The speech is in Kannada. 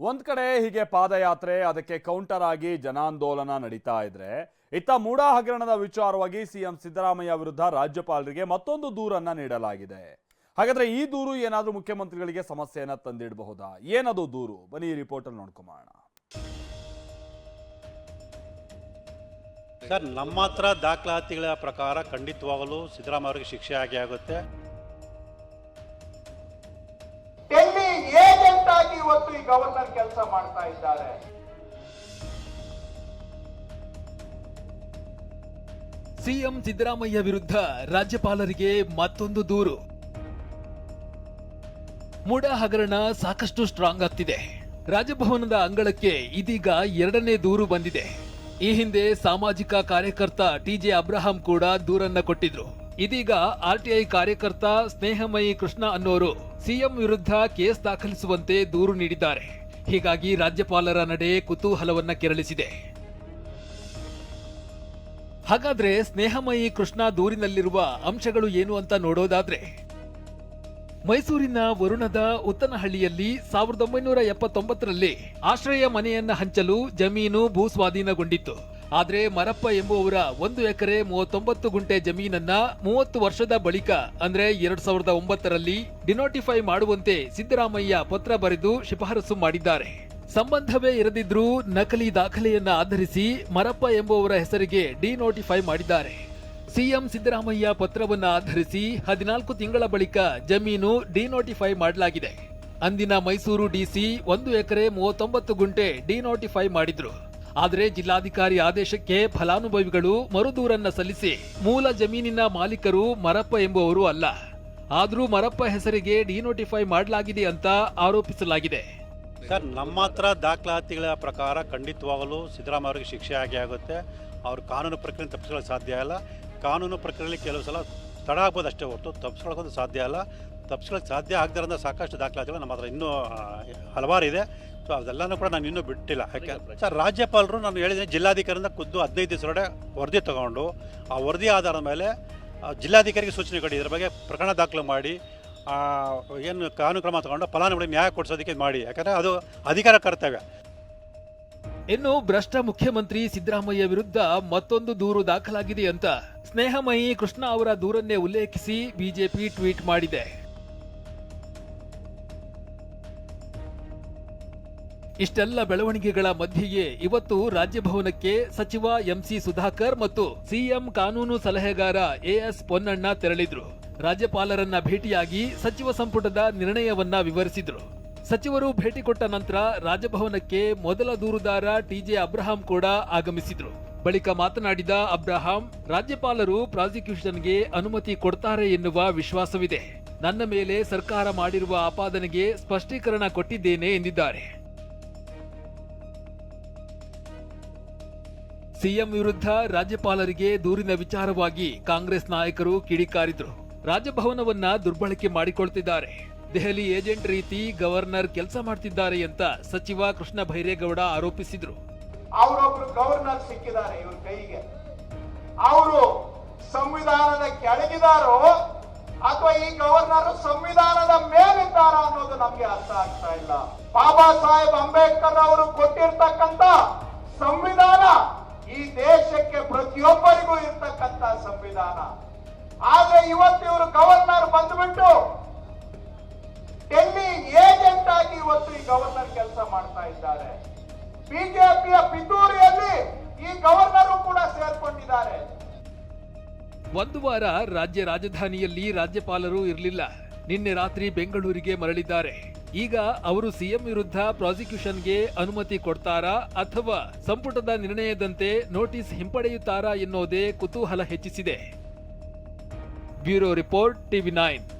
ಒಂದ್ ಕಡೆ ಹೀಗೆ ಪಾದಯಾತ್ರೆ ಅದಕ್ಕೆ ಕೌಂಟರ್ ಆಗಿ ಜನಾಂದೋಲನ ನಡೀತಾ ಇದ್ರೆ ಇತ್ತ ಮೂಡಾ ಹಗರಣದ ವಿಚಾರವಾಗಿ ಸಿಎಂ ಸಿದ್ದರಾಮಯ್ಯ ವಿರುದ್ಧ ರಾಜ್ಯಪಾಲರಿಗೆ ಮತ್ತೊಂದು ದೂರನ್ನ ನೀಡಲಾಗಿದೆ. ಹಾಗಾದ್ರೆ ಈ ದೂರು ಏನಾದರೂ ಮುಖ್ಯಮಂತ್ರಿಗಳಿಗೆ ಸಮಸ್ಯೆಯನ್ನ ತಂದಿಡಬಹುದಾ? ಏನದು ದೂರು? ಬನ್ನಿ ಈ ರಿಪೋರ್ಟ್ ಅಲ್ಲಿ ನೋಡ್ಕೊಂಬೋಣ ಸರ್ ನಮ್ಮ ಹತ್ರ ದಾಖಲಾತಿಗಳ ಪ್ರಕಾರ ಖಂಡಿತವಾಗಲೂ ಸಿದ್ದರಾಮಯ್ಯ ಅವರಿಗೆ ಶಿಕ್ಷೆ ಆಗಿ ಆಗುತ್ತೆ. ಆಗಿ ಇವತ್ತು ಈ ಗವರ್ನರ್ ಕೆಲಸ ಮಾಡ್ತಾ ಇದ್ದಾರೆ. ಸಿಎಂ ಸಿದ್ದರಾಮಯ್ಯ ವಿರುದ್ಧ ರಾಜ್ಯಪಾಲರಿಗೆ ಮತ್ತೊಂದು ದೂರು. ಮುಡ ಹಗರಣ ಸಾಕಷ್ಟು ಸ್ಟ್ರಾಂಗ್ ಆಗ್ತಿದೆ. ರಾಜಭವನದ ಅಂಗಳಕ್ಕೆ ಇದೀಗ ಎರಡನೇ ದೂರು ಬಂದಿದೆ. ಈ ಹಿಂದೆ ಸಾಮಾಜಿಕ ಕಾರ್ಯಕರ್ತ ಟಿಜೆ ಅಬ್ರಹಾಂ ಕೂಡ ದೂರನ್ನ ಕೊಟ್ಟಿದ್ರು. ಇದೀಗ ಆರ್ಟಿಐ ಕಾರ್ಯಕರ್ತ ಸ್ನೇಹಮಯಿ ಕೃಷ್ಣ ಅನ್ನೋರು ಸಿಎಂ ವಿರುದ್ಧ ಕೇಸ್ ದಾಖಲಿಸುವಂತೆ ದೂರು ನೀಡಿದ್ದಾರೆ. ಹೀಗಾಗಿ ರಾಜ್ಯಪಾಲರ ನಡೆ ಕುತೂಹಲವನ್ನ ಕೆರಳಿಸಿದೆ. ಹಾಗಾದ್ರೆ ಸ್ನೇಹಮಯಿ ಕೃಷ್ಣ ದೂರಿನಲ್ಲಿರುವ ಅಂಶಗಳು ಏನು ಅಂತ ನೋಡೋದಾದ್ರೆ, ಮೈಸೂರಿನ ವರುಣದ ಉತ್ತನಹಳ್ಳಿಯಲ್ಲಿ ಸಾವಿರದ ಒಂಬೈನೂರ ಎಪ್ಪತ್ತೊಂಬತ್ತರಲ್ಲಿ ಆಶ್ರಯ ಮನೆಯನ್ನ ಹಂಚಲು ಜಮೀನು ಭೂ ಸ್ವಾಧೀನಗೊಂಡಿತ್ತು ಆದ್ರೆ ಮರಪ್ಪ ಎಂಬುವವರ ಒಂದು ಎಕರೆ ಮೂವತ್ತೊಂಬತ್ತು ಗುಂಟೆ ಜಮೀನನ್ನ ಮೂವತ್ತು ವರ್ಷದ ಬಳಿಕ, ಅಂದ್ರೆ ಎರಡ್ ಸಾವಿರದ ಒಂಬತ್ತರಲ್ಲಿ ಡಿನೋಟಿಫೈ ಮಾಡುವಂತೆ ಸಿದ್ದರಾಮಯ್ಯ ಪತ್ರ ಬರೆದು ಶಿಫಾರಸು ಮಾಡಿದ್ದಾರೆ. ಸಂಬಂಧವೇ ಇರದಿದ್ರೂ ನಕಲಿ ದಾಖಲೆಯನ್ನ ಆಧರಿಸಿ ಮರಪ್ಪ ಎಂಬುವವರ ಹೆಸರಿಗೆ ಡಿನೋಟಿಫೈ ಮಾಡಿದ್ದಾರೆ. ಸಿಎಂ ಸಿದ್ದರಾಮಯ್ಯ ಪತ್ರವನ್ನ ಆಧರಿಸಿ ಹದಿನಾಲ್ಕು ತಿಂಗಳ ಬಳಿಕ ಜಮೀನು ಡಿನೋಟಿಫೈ ಮಾಡಲಾಗಿದೆ. ಅಂದಿನ ಮೈಸೂರು ಡಿಸಿ ಒಂದು ಎಕರೆ ಮೂವತ್ತೊಂಬತ್ತು ಗುಂಟೆ ಡಿನೋಟಿಫೈ ಮಾಡಿದ್ರು. ಆದರೆ ಜಿಲ್ಲಾಧಿಕಾರಿ ಆದೇಶಕ್ಕೆ ಫಲಾನುಭವಿಗಳು ಮರುದೂರನ್ನ ಸಲ್ಲಿಸಿ ಮೂಲ ಜಮೀನಿನ ಮಾಲೀಕರು ಮರಪ್ಪ ಎಂಬುವರು ಅಲ್ಲ. ಆದರೂ ಮರಪ್ಪ ಹೆಸರಿಗೆ ಡಿನೋಟಿಫೈ ಮಾಡಲಾಗಿದೆ ಅಂತ ಆರೋಪಿಸಲಾಗಿದೆ. ಸರ್, ನಮ್ಮ ಹತ್ರ ದಾಖಲಾತಿಗಳ ಪ್ರಕಾರ ಖಂಡಿತವಾಗಲೂ ಸಿದ್ದರಾಮಯ್ಯ ಅವರಿಗೆ ಶಿಕ್ಷೆ ಆಗಿ ಆಗುತ್ತೆ. ಅವ್ರ ಕಾನೂನು ಪ್ರಕ್ರಿಯೆ ತಪ್ಪಿಸ್ಕೊಳ್ಳೋಕೆ ಸಾಧ್ಯ ಇಲ್ಲ. ಕಾನೂನು ಪ್ರಕ್ರಿಯೆಯಲ್ಲಿ ಕೆಲವು ಸಲ ತಡ ಆಗ್ಬೋದು ಅಷ್ಟೇ ಹೊರತು ತಪ್ಪಿಸ್ಕೊಳ್ಳೋಕೆ ಸಾಧ್ಯ ಇಲ್ಲ. ತಪ್ಪಿಸ್ಕೊಳ್ಳೋಕೆ ಸಾಧ್ಯ ಆಗದಿರೋಂಥ ಸಾಕಷ್ಟು ದಾಖಲಾತಿಗಳು ನಮ್ಮ ಹತ್ರ ಇನ್ನೂ ಹಲವಾರು ಇದೆ. ಸೊ ಅದೆಲ್ಲನೂ ಕೂಡ ನಾನು ಇನ್ನೂ ಬಿಟ್ಟಿಲ್ಲ. ಯಾಕೆ ಸರ್ ರಾಜ್ಯಪಾಲರು ನಾನು ಹೇಳಿದ್ದೀನಿ ಜಿಲ್ಲಾಧಿಕಾರಿಯಿಂದ ಖುದ್ದು ಹದಿನೈದು ದಿವಸದೊಳಗೆ ವರದಿ ತಗೊಂಡು ಆ ವರದಿ ಆಧಾರದ ಮೇಲೆ ಜಿಲ್ಲಾಧಿಕಾರಿಗೆ ಸೂಚನೆ ಕೊಡಿ ಇದ್ರ ಬಗ್ಗೆ ಪ್ರಕರಣ ದಾಖಲು ಮಾಡಿ ಏನು ಕಾನೂನು ಕ್ರಮ ತಗೊಂಡು ಫಲಾನುಭವಿ ನ್ಯಾಯ ಕೊಡಿಸೋದಕ್ಕೆ ಮಾಡಿ. ಯಾಕಂದರೆ ಅದು ಅಧಿಕಾರ ಕರ್ತವ್ಯ. ಇನ್ನು ಭ್ರಷ್ಟ ಮುಖ್ಯಮಂತ್ರಿ ಸಿದ್ದರಾಮಯ್ಯ ವಿರುದ್ಧ ಮತ್ತೊಂದು ದೂರು ದಾಖಲಾಗಿದೆ ಅಂತ ಸ್ನೇಹಮಯಿ ಕೃಷ್ಣ ಅವರ ದೂರನ್ನೇ ಉಲ್ಲೇಖಿಸಿ ಬಿಜೆಪಿ ಟ್ವೀಟ್ ಮಾಡಿದೆ. ಇಷ್ಟೆಲ್ಲ ಬೆಳವಣಿಗೆಗಳ ಮಧ್ಯೆಯೇ ಇವತ್ತು ರಾಜ್ಯಭವನಕ್ಕೆ ಸಚಿವ ಎಂಸಿ ಸುಧಾಕರ್ ಮತ್ತು ಸಿಎಂ ಕಾನೂನು ಸಲಹೆಗಾರ ಎಎಸ್ ಪೊನ್ನಣ್ಣ ತೆರಳಿದ್ರು. ರಾಜ್ಯಪಾಲರನ್ನ ಭೇಟಿಯಾಗಿ ಸಚಿವ ಸಂಪುಟದ ನಿರ್ಣಯವನ್ನ ವಿವರಿಸಿದ್ರು. ಸಚಿವರು ಭೇಟಿ ಕೊಟ್ಟ ನಂತರ ರಾಜಭವನಕ್ಕೆ ಮೊದಲ ದೂರುದಾರ ಟಿಜೆ ಅಬ್ರಹಾಂ ಕೂಡ ಆಗಮಿಸಿದ್ರು. ಬಳಿಕ ಮಾತನಾಡಿದ ಅಬ್ರಹಾಂ, ರಾಜ್ಯಪಾಲರು ಪ್ರಾಸಿಕ್ಯೂಷನ್ಗೆ ಅನುಮತಿ ಕೊಡ್ತಾರೆ ಎನ್ನುವ ವಿಶ್ವಾಸವಿದೆ. ನನ್ನ ಮೇಲೆ ಸರ್ಕಾರ ಮಾಡಿರುವ ಆಪಾದನೆಗೆ ಸ್ಪಷ್ಟೀಕರಣ ಕೊಟ್ಟಿದ್ದೇನೆ ಎಂದಿದ್ದಾರೆ. ಸಿಎಂ ವಿರುದ್ಧ ರಾಜ್ಯಪಾಲರಿಗೆ ದೂರಿನ ವಿಚಾರವಾಗಿ ಕಾಂಗ್ರೆಸ್ ನಾಯಕರು ಕಿಡಿಕಾರಿದ್ರು ರಾಜಭವನವನ್ನ ದುರ್ಬಳಕೆ ಮಾಡಿಕೊಳ್ತಿದ್ದಾರೆ. ದೆಹಲಿ ಏಜೆಂಟ್ ರೀತಿ ಗವರ್ನರ್ ಕೆಲಸ ಮಾಡ್ತಿದ್ದಾರೆ ಅಂತ ಸಚಿವ ಕೃಷ್ಣ ಭೈರೇಗೌಡ ಆರೋಪಿಸಿದ್ರು. ಅವರೊಬ್ರು ಗವರ್ನರ್ ಸಿಕ್ಕಿದ್ದಾರೆ ಇವ್ರ ಕೈಗೆ. ಅವರು ಸಂವಿಧಾನದ ಕೆಳಗಿದಾರೋ ಅಥವಾ ಈ ಗವರ್ನರ್ ಸಂವಿಧಾನದ ಮೇಲಿದ್ದಾರ ಅನ್ನೋದು ನಮ್ಗೆ ಅರ್ಥ ಆಗ್ತಾ ಇಲ್ಲ. ಬಾಬಾ ಸಾಹೇಬ್ ಅಂಬೇಡ್ಕರ್ ಅವರು ಕೊಟ್ಟಿರ್ತಕ್ಕಂತ ಸಂವಿಧಾನ ಈ ದೇಶಕ್ಕೆ ಪ್ರತಿಯೊಬ್ಬರಿಗೂ ಇರ್ತಕ್ಕಂತ ಸಂವಿಧಾನ. ಆದ್ರೆ ಇವತ್ತು ಇವರು ಗವರ್ನರ್ ಬಂದ್ಬಿಟ್ಟು ಡೆಲ್ಲಿ ಏಜೆಂಟ್ ಆಗಿ ಇವತ್ತು ಈ ಗವರ್ನರ್ ಕೆಲಸ ಮಾಡ್ತಾ ಇದ್ದಾರೆ. ಬಿಜೆಪಿಯ ಪಿತೂರಿಯಲ್ಲಿ ಈ ಗವರ್ನರ್ ಕೂಡ ಸೇರ್ಕೊಂಡಿದ್ದಾರೆ. ಒಂದು ವಾರ ರಾಜ್ಯ ರಾಜಧಾನಿಯಲ್ಲಿ ರಾಜ್ಯಪಾಲರು ಇರಲಿಲ್ಲ. ನಿನ್ನೆ ರಾತ್ರಿ ಬೆಂಗಳೂರಿಗೆ ಮರಳಿದ್ದಾರೆ. ಈಗ ಅವರು ಸಿಎಂ ವಿರುದ್ಧ ಪ್ರಾಸಿಕ್ಯೂಷನ್ಗೆ ಅನುಮತಿ ಕೊಡ್ತಾರಾ ಅಥವಾ ಸಂಪುಟದ ನಿರ್ಣಯದಂತೆ ನೋಟಿಸ್ ಹಿಂಪಡೆಯುತ್ತಾರಾ ಎನ್ನುವುದೇ ಕುತೂಹಲ ಹೆಚ್ಚಿಸಿದೆ. Bureau report, TV nine.